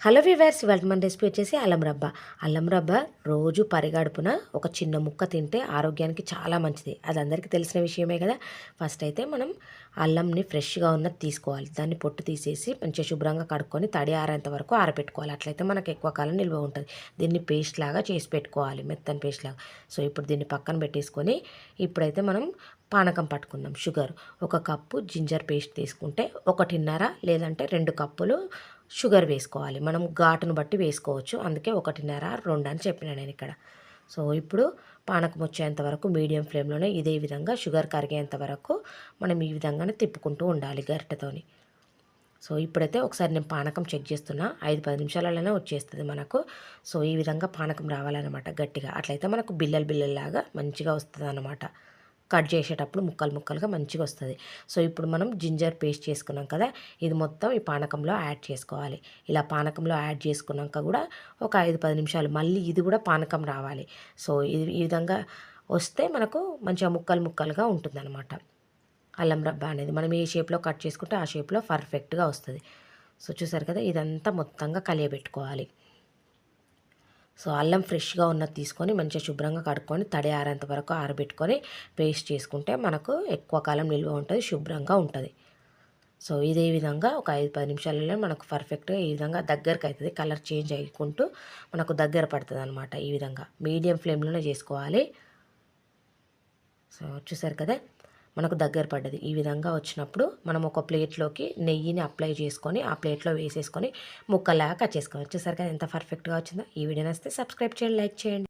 Hello viewers ఇవాళ మన recipe వచ్చేసి అల్లం రబ్బ. అల్లం రబ్బ రోజు పరిగడుపున ఒక చిన్న ముక్క తింటే ఆరోగ్యానికి చాలా మంచిది. అది అందరికీ తెలిసిన విషయమే కదా. ఫస్ట్ అయితే మనం అల్లంని ఫ్రెష్గా ఉన్నది తీసుకోవాలి. దాన్ని పొట్టు తీసేసి మంచిగా శుభ్రంగా కడుక్కొని తడి ఆరేంత వరకు ఆరబెట్టుకోవాలి అట్లయితే మనకు ఎక్కువ కాలం నిల్వ ఉంటుంది. దీన్ని పేస్ట్ లాగా చేసి పెట్టుకోవాలి. మెత్తని పేస్ట్ లాగా. సో ఇప్పుడు దీన్ని పక్కన పెట్టేసుకొని ఇప్పుడైతే మనం పానకం పట్టుకుందాం. షుగర్ ఒక కప్పు జింజర్ పేస్ట్ తీసుకుంటే ఒకటిన్నర లేదంటే రెండు కప్పులు షుగర్ వేసుకోవాలి. మనం ఘాటును బట్టి వేసుకోవచ్చు. అందుకే ఒకటిన్నర రెండు అని చెప్పిన నేను ఇక్కడ. సో ఇప్పుడు పానకం వచ్చేంత వరకు మీడియం ఫ్లేమ్లోనే ఇదే విధంగా షుగర్ కరిగేంత వరకు మనం ఈ విధంగానే తిప్పుకుంటూ ఉండాలి గరిటెతోని. సో ఇప్పుడైతే ఒకసారి నేను పానకం చెక్ చేస్తున్నా. ఐదు పది నిమిషాలలోనే వచ్చేస్తుంది మనకు. సో ఈ విధంగా పానకం రావాలన్నమాట గట్టిగా. అట్లయితే మనకు బిల్లలు బిల్లల్లాగా మంచిగా వస్తుంది అన్నమాట కట్ చేసేటప్పుడు ముక్కలు ముక్కలుగా మంచిగా వస్తుంది. సో ఇప్పుడు మనం జింజర్ పేస్ట్ చేసుకున్నాం కదా ఇది మొత్తం ఈ పానకంలో యాడ్ చేసుకోవాలి. ఇలా పానకంలో యాడ్ చేసుకున్నాక కూడా ఒక ఐదు పది నిమిషాలు మళ్ళీ ఇది కూడా పానకం రావాలి. సో ఇది ఈ విధంగా వస్తే మనకు మంచిగా ముక్కలు ముక్కలుగా ఉంటుందన్నమాట. అల్లం రబ్బ అనేది మనం ఏ షేప్లో కట్ చేసుకుంటే ఆ షేప్లో పర్ఫెక్ట్గా వస్తుంది. సో చూసారు కదా ఇదంతా మొత్తంగా కలియబెట్టుకోవాలి. సో అల్లం ఫ్రెష్గా ఉన్నది తీసుకొని మంచిగా శుభ్రంగా కడుక్కొని తడి ఆరేంత వరకు ఆరబెట్టుకొని పేస్ట్ చేసుకుంటే మనకు ఎక్కువ కాలం నిల్వ ఉంటుంది శుభ్రంగా ఉంటుంది. సో ఇదే విధంగా ఒక ఐదు పది నిమిషాలలో మనకు పర్ఫెక్ట్గా ఈ విధంగా దగ్గరకు అవుతుంది. కలర్ చేంజ్ అయ్యుకుంటూ మనకు దగ్గర పడుతుంది అనమాట ఈ విధంగా. మీడియం ఫ్లేమ్లోనే చేసుకోవాలి. సో చూసారు కదా? మనకు దగ్గర పడ్డది. ఈ విధంగా వచ్చినప్పుడు మనం ఒక ప్లేట్లోకి నెయ్యిని అప్లై చేసుకొని ఆ ప్లేట్లో వేసేసుకొని ముక్కలాగా కట్ చేసుకోవచ్చు చూసారు కదా ఎంత పర్ఫెక్ట్గా వచ్చిందో ఈ వీడియో నచ్చితే సబ్స్క్రైబ్ చేయండి లైక్ చేయండి.